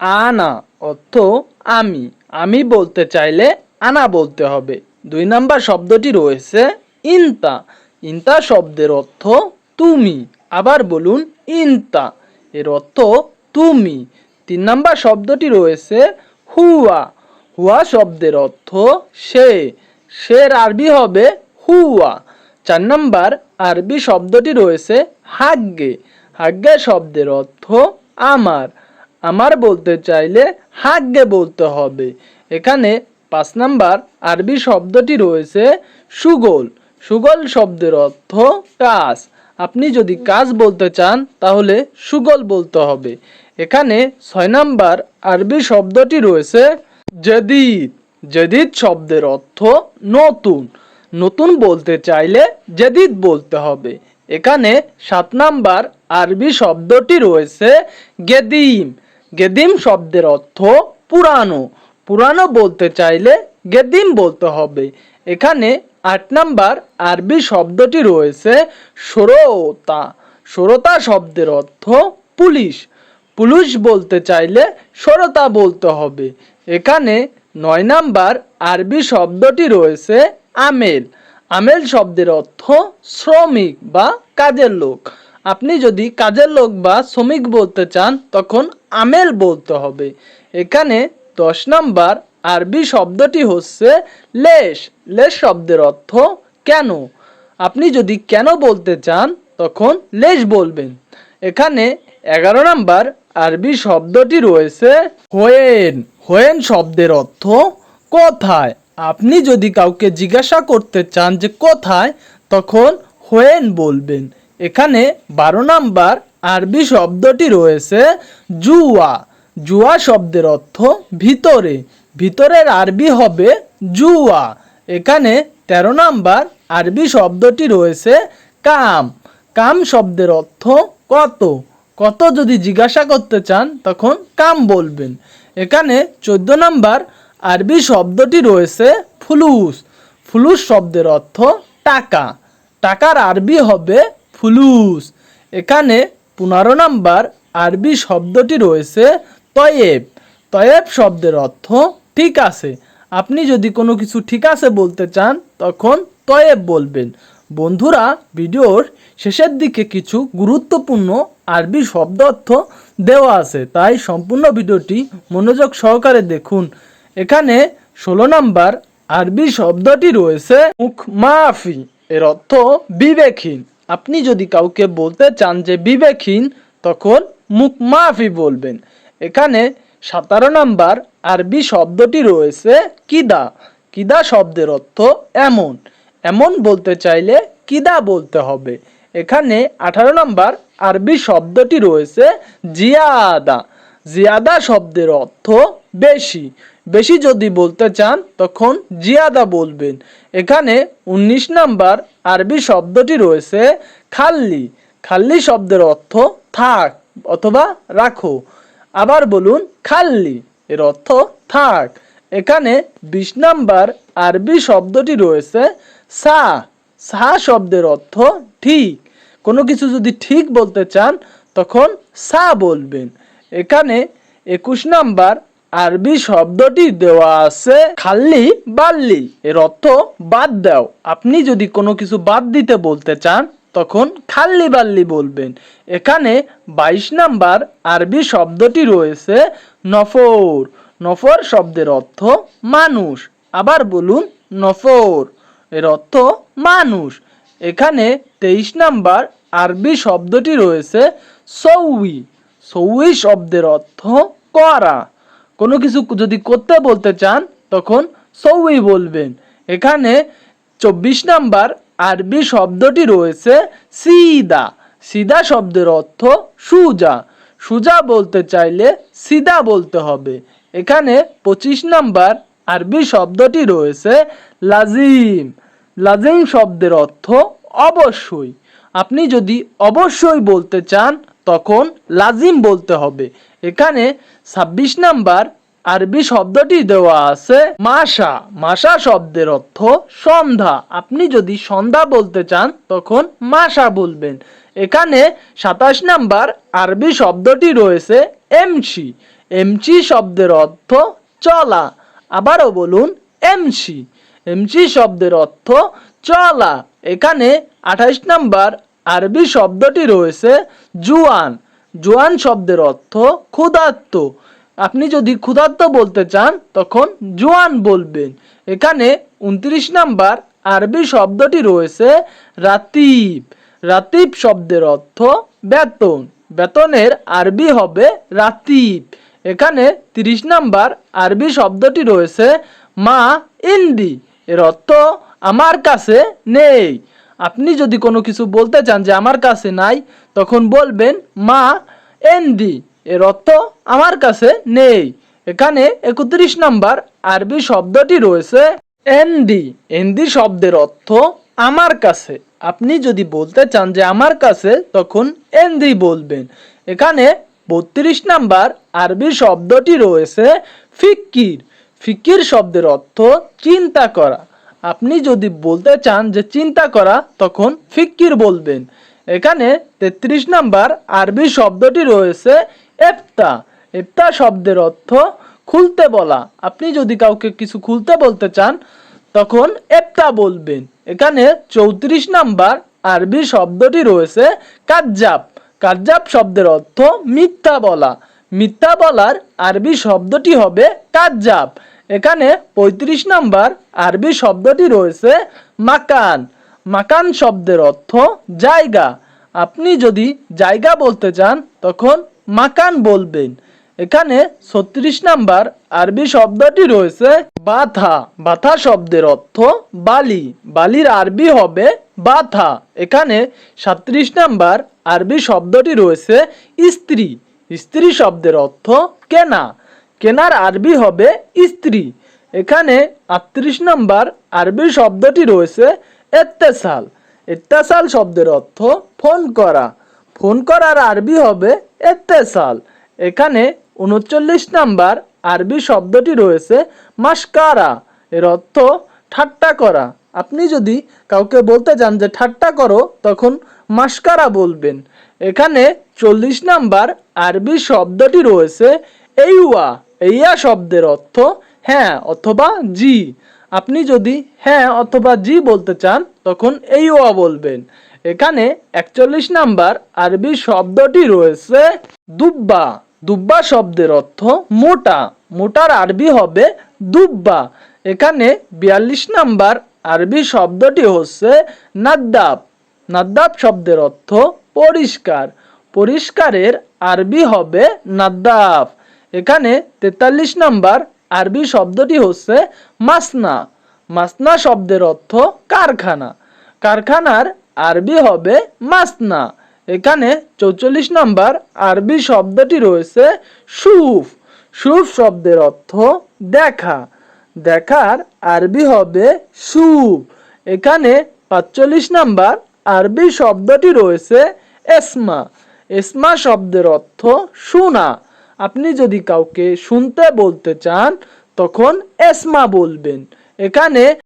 আনা অর্থ আমি। আমি বলতে চাইলে আনা বলতে হবে। দুই নাম্বার শব্দটি রয়েছে ইনতা। ইনতা শব্দের অর্থ তুমি। আবার বলুন ইনতা। এর অর্থ তুমি। তিন নাম্বার শব্দটি রয়েছে হুয়া। হুয়া শব্দের অর্থ সে। সের আরবি হবে হুয়া। চার নাম্বার আরবি শব্দটি রয়েছে হাগ্গে। হাগ্গে শব্দের অর্থ আমার। আমার বলতে চাইলে হাগ্গে বলতে হবে। এখানে পাঁচ নাম্বার আরবি শব্দটি রয়েছে সুগোল। সুগল শব্দের অর্থ কাজ। আপনি যদি কাজ বলতে চান, তাহলে সুগল বলতে হবে। এখানে ছয় নাম্বার আরবি শব্দটি রয়েছে জেদিদ। জেদিদ শব্দের অর্থ নতুন। নতুন বলতে চাইলে জেদিদ বলতে হবে। এখানে সাত নাম্বার আরবি শব্দটি রয়েছে গেদিম। গেদিম শব্দের অর্থ পুরানো। পুরানো বলতে চাইলে গেদিম বলতে হবে। এখানে আট নাম্বার আরবি শব্দটি রয়েছে সরোতা। সরোতা শব্দের অর্থ পুলিশ। পুলিশ বলতে চাইলে সরতা বলতে হবে। এখানে নয় নাম্বার আরবি শব্দটি রয়েছে আমেল। আমেল শব্দের অর্থ শ্রমিক বা কাজের লোক। আপনি যদি কাজের লোক বা শ্রমিক বলতে চান, তখন আমেল বলতে হবে। এখানে দশ নাম্বার আরবি শব্দটি হচ্ছে লেশ। লেশ শব্দের অর্থ কেন? আপনি যদি কেন বলতে চান, তখন লেশ বলবেন। এখানে এগারো নাম্বার আরবি শব্দটি রয়েছে হোয়েন। হোয়েন শব্দের অর্থ কোথায়? আপনি যদি কাউকে জিজ্ঞাসা করতে চান যে কোথায়, তখন হোয়েন বলবেন। এখানে বারো নাম্বার আরবি শব্দটি রয়েছে জুয়া। জুয়া শব্দের অর্থ ভিতরে। ভিতরের আরবি হবে জুয়া। এখানে তেরো নাম্বার আরবি শব্দটি রয়েছে কাম। কাম শব্দের অর্থ কত। কত যদি জিজ্ঞাসা করতে চান, তখন কাম বলবেন। এখানে চোদ্দ নাম্বার আরবি শব্দটি রয়েছে ফুলুস। ফুলুস শব্দের অর্থ টাকা। টাকার আরবি হবে ফুলুস। এখানে পনেরো নাম্বার আরবি শব্দটি রয়েছে তয়েব। তয়েব শব্দের অর্থ ঠিক আছে। আপনি যদি কোনো কিছু ঠিক আছে বলতে চান, তখন তয়েব বলবেন। বন্ধুরা, ভিডিওর শেষের দিকে কিছু গুরুত্বপূর্ণ আরবি শব্দ অর্থ দেওয়া আছে, তাই সম্পূর্ণ ভিডিওটি মনোযোগ সহকারে দেখুন। এখানে ষোলো নাম্বার আরবি শব্দটি রয়েছে মুখ মাফি এর অর্থ বিবেকহীন। আপনি যদি কাউকে বলতে চান যে বিবেকহীন, তখন মুখ মাফি বলবেন। এখানে সতেরো নাম্বার আরবি শব্দটি রয়েছে কিদা। কিদা শব্দের অর্থ এমন। এমন বলতে চাইলে কিদা বলতে হবে। এখানে আঠারো নম্বর আরবি শব্দটি রয়েছে জিয়াদা। জিয়াদা শব্দের অর্থ বেশি। বেশি যদি বলতে চান, তখন জিয়াদা বলবেন। এখানে উনিশ নাম্বার আরবি শব্দটি রয়েছে খাল্লি। খাল্লি শব্দের অর্থ থাক অথবা রাখো। আবার বলুন খাল্লি, এর অর্থ থাক। এখানে বিশ নাম্বার আরবি শব্দটি রয়েছে সা। সা শব্দের অর্থ ঠিক। কোনো কিছু যদি ঠিক বলতে চান, তখন সা বলবেন। এখানে একুশ নাম্বার আরবি শব্দটি দেওয়া আছে খাল্লি বাল্লি। এর অর্থ বাদ দাও। আপনি যদি কোনো কিছু বাদ দিতে বলতে চান, তখন খাল্লি বাল্লি বলবেন। এখানে বাইশ নাম্বার আরবি শব্দটি রয়েছে নফর। নফর শব্দের অর্থ মানুষ। আবার বলুন নফর। এর অর্থ মানুষ। এখানে তেইশ নাম্বার আরবি শব্দটি রয়েছে সৌই। সৌই শব্দের অর্থ করা। কোনো কিছু যদি করতে বলতে চান, তখন সৌই বলবেন। এখানে চব্বিশ নাম্বার আরবি শব্দটি রয়েছে সিদা। সিদা শব্দের অর্থ সুজা। সুজা বলতে চাইলে সিদা বলতে হবে। এখানে পঁচিশ নাম্বার আরবি শব্দটি রয়েছে লাজিম। লাজিম শব্দের অর্থ অবশ্যই। আপনি যদি অবশ্যই বলতে চান তখন লাজিম বলতে হবে। এখানে ছাব্বিশ নাম্বার আরবি শব্দটি দেওয়া আছে মাসা মাসা শব্দের অর্থ সন্ধ্যা। আপনি যদি সন্ধ্যা বলতে চান, তখন মাসা বলবেন। এখানে সাতাশ নাম্বার আরবি শব্দটি রয়েছে, এমসি। এমসি শব্দের অর্থ চলা। আবারও বলুন, এমসি। এমসি শব্দের অর্থ চলা। এখানে আঠাইশ নাম্বার আরবি শব্দটি রয়েছে জুয়ান। জুয়ান শব্দের অর্থ ক্ষুধার্ত। আপনি যদি ক্ষুধার্ত বলতে চান, তখন জুয়ান বলবেন। এখানে উনত্রিশ নাম্বার আরবি শব্দটি রয়েছে রাতিব। রাতিব শব্দের অর্থ বেতন। বেতনের আরবি হবে রাতিব। এখানে তিরিশ নাম্বার আরবি শব্দটি রয়েছে মা ইন্দি। এর অর্থ আমার কাছে নেই। আপনি যদি কোনো কিছু বলতে চান যে আমার কাছে নাই, তখন বলবেন, মা, এন্দি এর অর্থ আমার কাছে নেই। এখানে একত্রিশ নাম্বার আরবি শব্দটি রয়েছে, এন্দি এন্দি শব্দের অর্থ আমার কাছে। আপনি যদি বলতে চান যে আমার কাছে, তখন এন্দি বলবেন। এখানে বত্রিশ নাম্বার আরবি শব্দটি রয়েছে ফিক্কির ফিকির শব্দের অর্থ চিন্তা করা। আপনি যদি বলতে চান যে চিন্তা করা, তখন ফিক্কির বলবেন। এখানে তেত্রিশ নাম্বার আরবি শব্দটি রয়েছে এফতা। এফতা শব্দের অর্থ খুলতে বলা। আপনি যদি কাউকে কিছু খুলতে বলতে চান, তখন এফতা বলবেন। এখানে চৌত্রিশ নাম্বার আরবি শব্দটি রয়েছে কাজ্জাব। কাজ্জাব শব্দের অর্থ মিথ্যা বলা। মিথ্যা বলার আরবি শব্দটি হবে কাজ্জাব। এখানে পঁয়ত্রিশ নাম্বার আরবি শব্দটি রয়েছে মাকান। মাকান শব্দের অর্থ জায়গা। আপনি যদি জায়গা বলতে চান, তখন মাকান বলবেন। এখানে ছত্রিশ নাম্বার আরবি শব্দটি রয়েছে বাথা বাথা শব্দের অর্থ বালি। বালির আরবি হবে বাথা এখানে সাত্রিশ নাম্বার আরবি শব্দটি রয়েছে স্ত্রী। স্ত্রী শব্দের অর্থ কেনা। কেনার আরবি হবে স্ত্রী। এখানে আটত্রিশ নম্বর আরবি শব্দটি রয়েছে এত্তেসাল। এত্তেসাল শব্দের অর্থ ফোন করা। ফোন করার আরবি হবে এত্তেসাল। এখানে উনচল্লিশ নাম্বার আরবি শব্দটি রয়েছে মাস্কারা এর অর্থ ঠাট্টা করা। আপনি যদি কাউকে বলতে চান যে ঠাট্টা করো, তখন মাস্কারা বলবেন। এখানে চল্লিশ নাম্বার আরবি শব্দটি রয়েছে এইয়া এইয়া শব্দের অর্থ হ্যাঁ অথবা জি। আপনি যদি হ্যাঁ অথবা জি বলতে চান, তখন এইয়া বলবেন। এখানে একচল্লিশ নাম্বার আরবি শব্দটি রয়েছে দুব্বা। দুব্বা শব্দের অর্থ মোটা। মোটার আরবি হবে দুব্বা। এখানে বিয়াল্লিশ নাম্বার আরবি শব্দটি হচ্ছে নাদ্দাব। নাদ্দাব শব্দের অর্থ পরিষ্কার। পরিষ্কারের আরবি হবে নাদ্দাফ এখানে তেতাল্লিশ নম্বর আরবি শব্দটি হচ্ছে মাসনা। মাসনা শব্দের অর্থ কারখানা। কারখানার আরবি হবে মাসনা। এখানে চৌচল্লিশ নম্বর আরবি শব্দটি রয়েছে সুফ। সুফ শব্দের অর্থ দেখা। দেখার আরবি হবে সুপ এখানে পাঁচচল্লিশ নাম্বার আরবি শব্দটি রয়েছে এসমা। এসমা শব্দের অর্থ শোনা। আপনি যদি কাউকে শুনতে বলতে চান তখন এসমা বলবেন। এখানে